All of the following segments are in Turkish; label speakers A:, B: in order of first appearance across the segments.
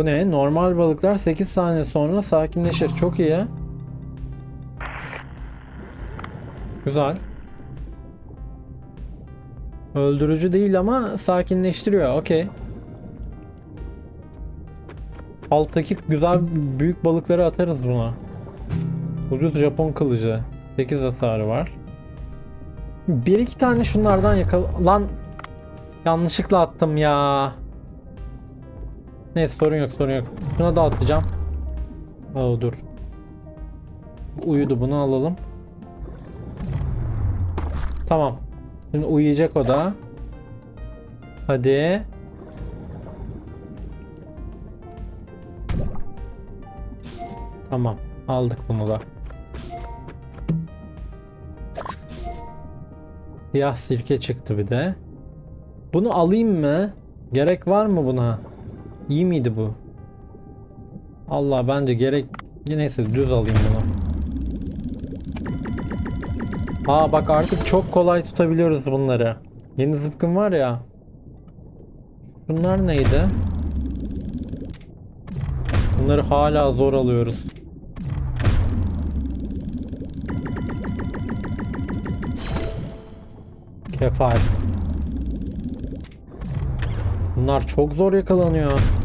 A: Bu ne? Normal balıklar 8 saniye sonra sakinleşir. Çok iyi. Güzel. Öldürücü değil ama sakinleştiriyor. Okey. Alttaki güzel büyük balıkları atarız buna. Ucuz Japon kılıcı. 8 hasarı var. Bir iki tane şunlardan yakal... Lan yanlışlıkla attım ya. Neyse sorun yok sorun yok. Şuna da atacağım. Oo dur. Uyudu bunu alalım. Tamam. Şimdi uyuyacak o da. Hadi. Tamam. Aldık bunu da. Siyah sirke çıktı bir de. Bunu alayım mı? Gerek var mı buna? İyi miydi bu? Allah bence gerek... Neyse düz alayım bunu. Aa bak artık çok kolay tutabiliyoruz bunları. Yeni zıpkın var ya. Bunlar neydi? Bunları hala zor alıyoruz. Kefal. Bunlar çok zor yakalanıyor.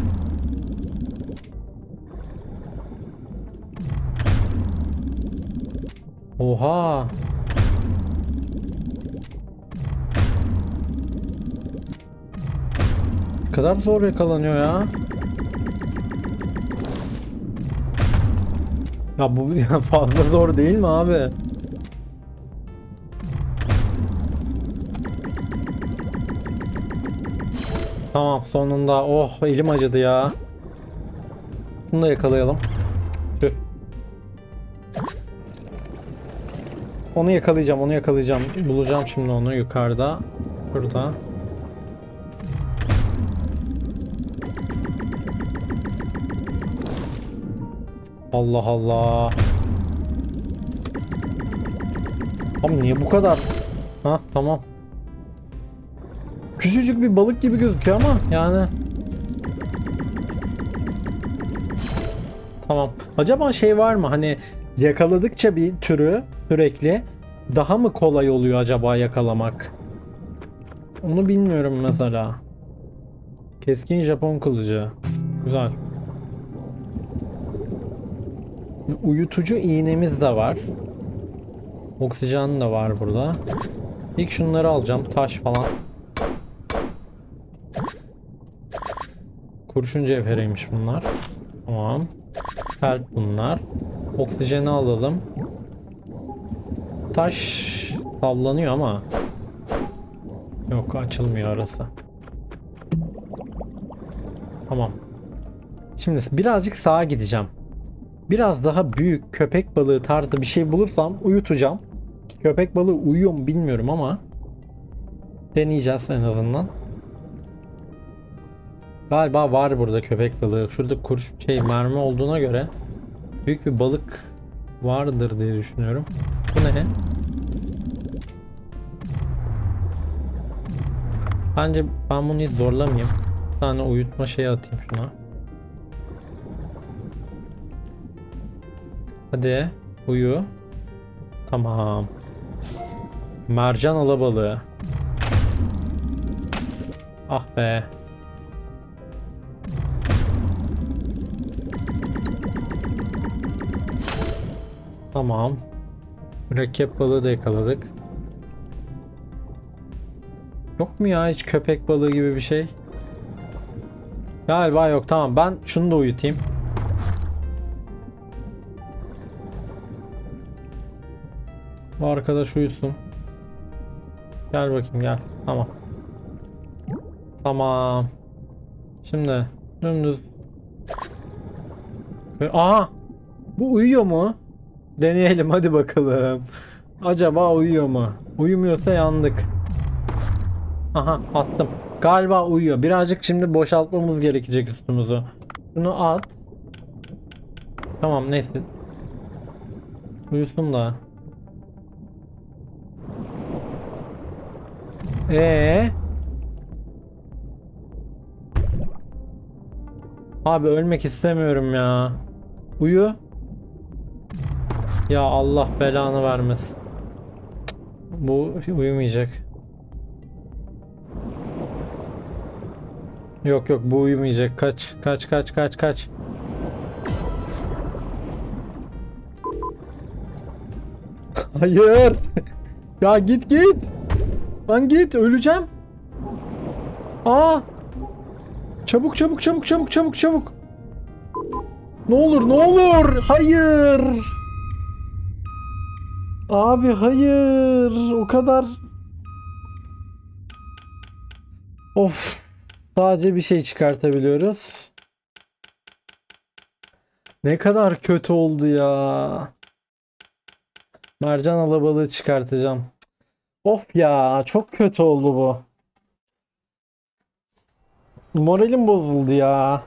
A: Oha. Ne kadar zor yakalanıyor ya. Ya bu fazla zor değil mi abi? Tamam sonunda. Oh elim acıdı ya. Bunu da yakalayalım. Onu yakalayacağım, onu yakalayacağım. Bulacağım şimdi onu yukarıda. Burada. Allah Allah. Abi niye bu kadar? Ha tamam. Küçücük bir balık gibi gözüküyor ama yani. Tamam. Acaba şey var mı hani yakaladıkça bir türü sürekli daha mı kolay oluyor acaba yakalamak? Onu bilmiyorum mesela. Keskin Japon kılıcı. Güzel. Uyutucu iğnemiz de var. Oksijen de var burada. İlk şunları alacağım. Taş falan. Kurşun cevheriymiş bunlar. Tamam. Kalp bunlar. Oksijeni alalım. Taş sallanıyor ama. Yok açılmıyor arası. Tamam. Şimdi birazcık sağa gideceğim. Biraz daha büyük köpek balığı tarzı bir şey bulursam uyutacağım. Köpek balığı uyuyor mu bilmiyorum ama deneyeceğiz en azından. Galiba var burada köpek balığı. Şurada kuruş şey mermi olduğuna göre büyük bir balık vardır diye düşünüyorum. Bu ne? Bence ben bunu hiç zorlamayayım. Bir tane uyutma şeyi atayım şuna. Hadi uyu. Tamam. Mercan alabalığı. Ah be. Tamam. Mürekkep balığı da yakaladık. Yok mu ya hiç köpek balığı gibi bir şey? Galiba yok. Tamam ben şunu da uyutayım. Bu arkadaş uyusun. Gel bakayım gel. Tamam. Tamam. Şimdi dümdüz. Aha! Bu uyuyor mu? Deneyelim hadi bakalım. Acaba uyuyor mu? Uyumuyorsa yandık. Aha attım. Galiba uyuyor. Birazcık şimdi boşaltmamız gerekecek üstümüzü. Şunu at. Tamam neyse. Uyusun da. Ee. Abi ölmek istemiyorum ya. Uyu. Ya Allah belanı vermesin. Bu uyumayacak. Yok yok bu uyumayacak. Kaç kaç kaç kaç kaç. Hayır. ya git git. Lan git öleceğim. Aa. Çabuk çabuk çabuk çabuk çabuk çabuk. Ne olur ne olur. Hayır. Abi hayır. O kadar. Of. Sadece bir şey çıkartabiliyoruz. Ne kadar kötü oldu ya. Mercan alabalığı çıkartacağım. Of ya çok kötü oldu bu. Moralim bozuldu ya.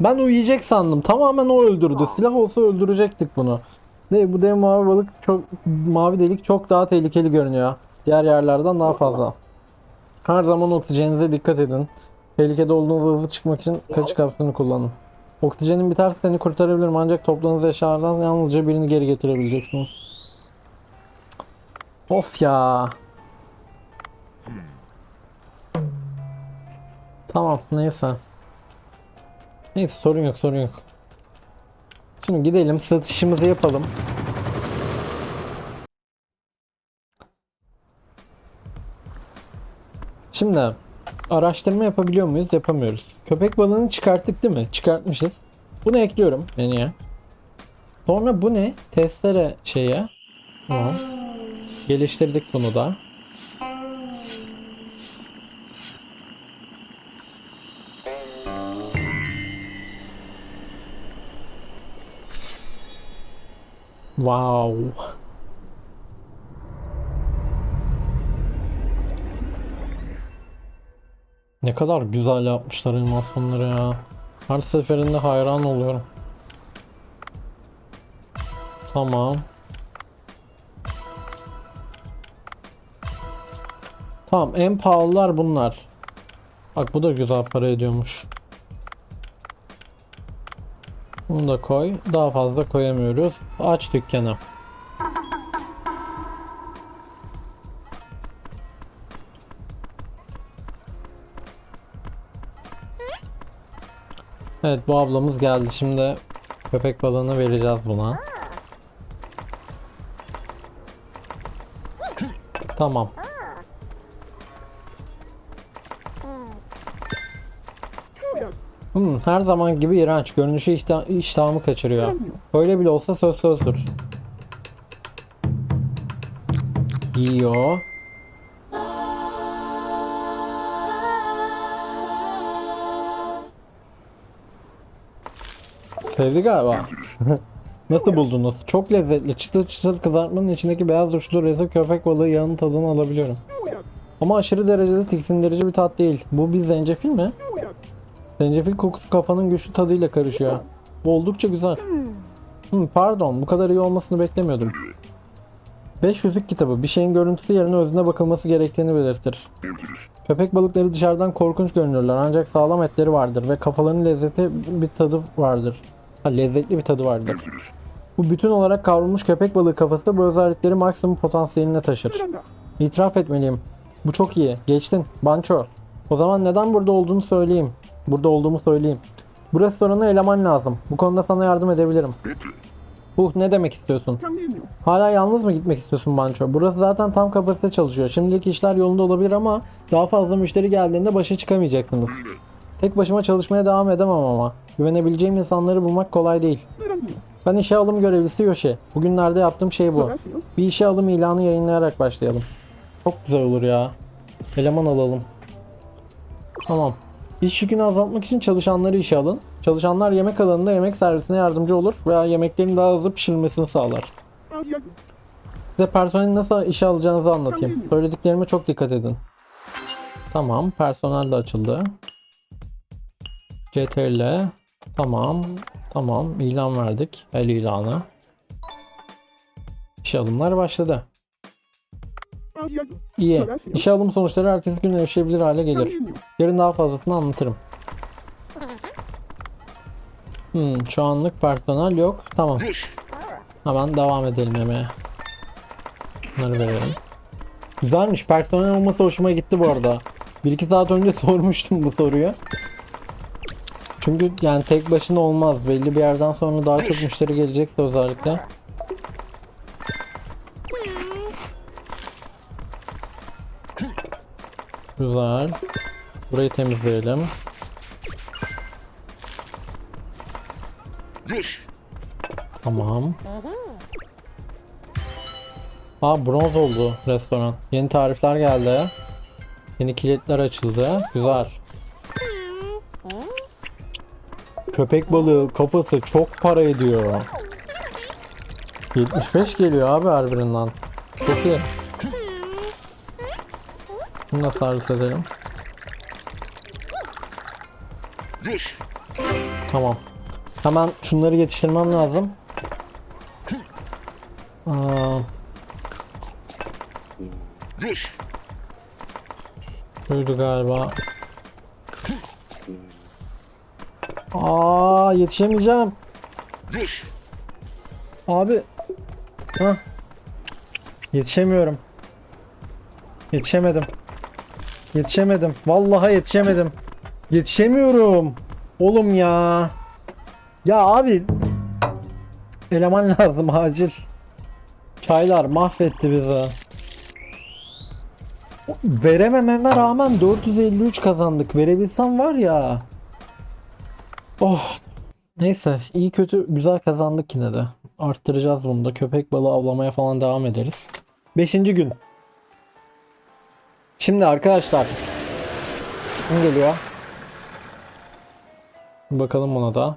A: Ben uyuyacak sandım. Tamamen o öldürdü. Silah olsa öldürecektik bunu. Ne bu dev mavi balık çok mavi delik çok daha tehlikeli görünüyor. Diğer yerlerden daha fazla. Her zaman oksijeninize dikkat edin. Tehlikede olduğunuzda hızlı çıkmak için kaçış kapsülünü kullanın. Oksijenin biterse seni kurtarabilirim ancak topladığınız eşyalardan yalnızca birini geri getirebileceksiniz. Of ya. Tamam neyse. Neyse sorun yok sorun yok. Şimdi gidelim satışımızı yapalım. Şimdi araştırma yapabiliyor muyuz? Yapamıyoruz. Köpek balığını çıkarttık değil mi? Çıkartmışız. Bunu ekliyorum menüye. Sonra bu ne? Testere şeye. Tamam. Geliştirdik bunu da. Wow. Ne kadar güzel yapmışlar animasyonları ya. Her seferinde hayran oluyorum. Tamam. Tamam en pahalılar bunlar. Bak bu da güzel para ediyormuş. Bunu da koy. Daha fazla koyamıyoruz. Aç dükkanı. Evet bu ablamız geldi. Şimdi köpek balığını vereceğiz buna. Tamam. Her zaman gibi iğrenç. Görünüşü iştah iştahımı kaçırıyor. Öyle bile olsa söz sözdür. Yiyor. Sevdi galiba. Nasıl buldunuz? Çok lezzetli. Çıtır çıtır kızartmanın içindeki beyaz uçlu rezil köpek balığı yağının tadını alabiliyorum. Ama aşırı derecede tiksindirici bir tat değil. Bu bir zencefil mi? Zencefil kokusu kafanın güçlü tadıyla karışıyor. Bu oldukça güzel. Hmm, pardon, bu kadar iyi olmasını beklemiyordum. 5 yüzük kitabı bir şeyin görüntüsü yerine özüne bakılması gerektiğini belirtir. Köpek balıkları dışarıdan korkunç görünürler ancak sağlam etleri vardır ve kafalarının lezzeti bir tadı vardır. Ha, lezzetli bir tadı vardır. Bu bütün olarak kavrulmuş köpek balığı kafası bu özellikleri maksimum potansiyeline taşır. İtiraf etmeliyim. Bu çok iyi. Geçtin. Banço. O zaman neden burada olduğunu söyleyeyim. Burada olduğumu söyleyeyim. Bu restorana eleman lazım. Bu konuda sana yardım edebilirim. Bu ne demek istiyorsun? Hala yalnız mı gitmek istiyorsun Banço? Burası zaten tam kapasite çalışıyor. Şimdilik işler yolunda olabilir ama daha fazla müşteri geldiğinde başa çıkamayacaksınız. Tek başıma çalışmaya devam edemem ama. Güvenebileceğim insanları bulmak kolay değil. Ben işe alım görevlisi Yoshi. Bugünlerde yaptığım şey bu. Bir işe alım ilanı yayınlayarak başlayalım. Çok güzel olur ya. Eleman alalım. Tamam. İş yükünü azaltmak için çalışanları işe alın. Çalışanlar yemek alanında yemek servisine yardımcı olur veya yemeklerin daha hızlı pişirilmesini sağlar. Size personeli nasıl işe alacağınızı anlatayım. Söylediklerime çok dikkat edin. Tamam, personel de açıldı. CTRL. Tamam. Tamam, ilan verdik. El ilanı. İşe alımlar başladı. İyi. İşe alım sonuçları ertesi gün erişebilir hale gelir. Yarın daha fazlasını anlatırım. Hmm, şu anlık personel yok. Tamam. Hemen devam edelim yemeğe. Bunları verelim. Güzelmiş. Personel olması hoşuma gitti bu arada. 1-2 saat önce sormuştum bu soruyu. Çünkü yani tek başına olmaz. Belli bir yerden sonra daha çok müşteri gelecekse özellikle. Güzel. Burayı temizleyelim. Tamam. Aa bronz oldu restoran. Yeni tarifler geldi. Yeni kilitler açıldı. Güzel. Köpek balığı kafası çok para ediyor. 75 geliyor abi her birinden. Çok iyi. Bunu da servis edelim. Tamam. Hemen şunları yetiştirmem lazım. Aa, galiba. Aa yetişemeyeceğim. Abi. Hah. Yetişemiyorum. Yetişemedim. Yetişemedim. Vallahi yetişemedim. Yetişemiyorum. Oğlum ya. Ya abi. Eleman lazım acil. Çaylar mahvetti bizi. Veremememe rağmen 453 kazandık. Verebilsem var ya. Oh. Neyse iyi kötü güzel kazandık yine de. Arttıracağız bunu da. Köpek balığı avlamaya falan devam ederiz. Beşinci gün. Şimdi arkadaşlar. Kim geliyor? Bakalım buna da.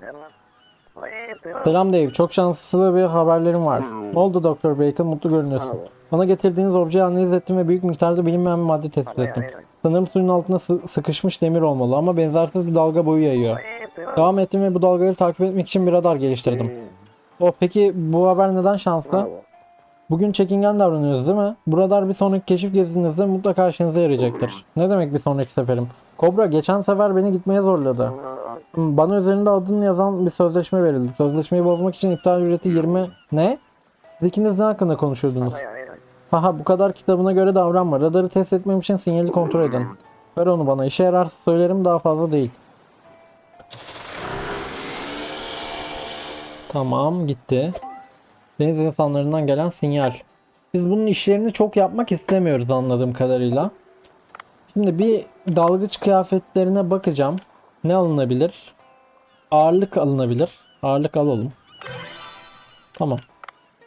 A: Selam Dave. Çok şanslı bir haberlerim var. Ne oldu Dr. Bacon? Mutlu görünüyorsun. Bana getirdiğiniz objeyi analiz ettim ve büyük miktarda bilinmeyen bir madde tespit ettim. Sanırım suyun altına sı- sıkışmış demir olmalı ama benzersiz bir dalga boyu yayıyor. Devam ettim ve bu dalgaları takip etmek için bir radar geliştirdim. Oh peki bu haber neden şanslı? Bugün çekingen davranıyoruz değil mi? Bu radar bir sonraki keşif gezinizde mutlaka işinize yarayacaktır. Ne demek bir sonraki seferim? Kobra geçen sefer beni gitmeye zorladı. Bana üzerinde adını yazan bir sözleşme verildi. Sözleşmeyi bozmak için iptal ücreti 20... Ne? Siz ikiniz ne hakkında konuşuyordunuz? Haha bu kadar kitabına göre davranma. Radarı test etmem için sinyali kontrol edin. Ver onu bana. İşe yararsa söylerim daha fazla değil. Tamam gitti. Deniz insanlarından gelen sinyal. Biz bunun işlerini çok yapmak istemiyoruz anladığım kadarıyla. Şimdi bir dalgıç kıyafetlerine bakacağım. Ne alınabilir? Ağırlık alınabilir. Ağırlık alalım. Tamam.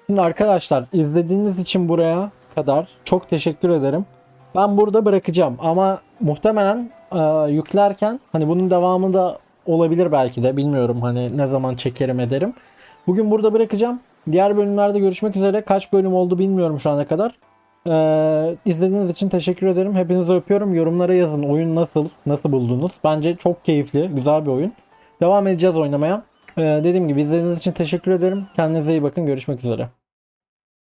A: Şimdi arkadaşlar izlediğiniz için buraya kadar çok teşekkür ederim. Ben burada bırakacağım ama muhtemelen e, yüklerken hani bunun devamı da olabilir belki de bilmiyorum hani ne zaman çekerim ederim. Bugün burada bırakacağım. Diğer bölümlerde görüşmek üzere. Kaç bölüm oldu bilmiyorum şu ana kadar. Ee, izlediğiniz için teşekkür ederim. Hepinizi öpüyorum. Yorumlara yazın. Oyun nasıl? Nasıl buldunuz? Bence çok keyifli. Güzel bir oyun. Devam edeceğiz oynamaya. Ee, dediğim gibi izlediğiniz için teşekkür ederim. Kendinize iyi bakın. Görüşmek üzere.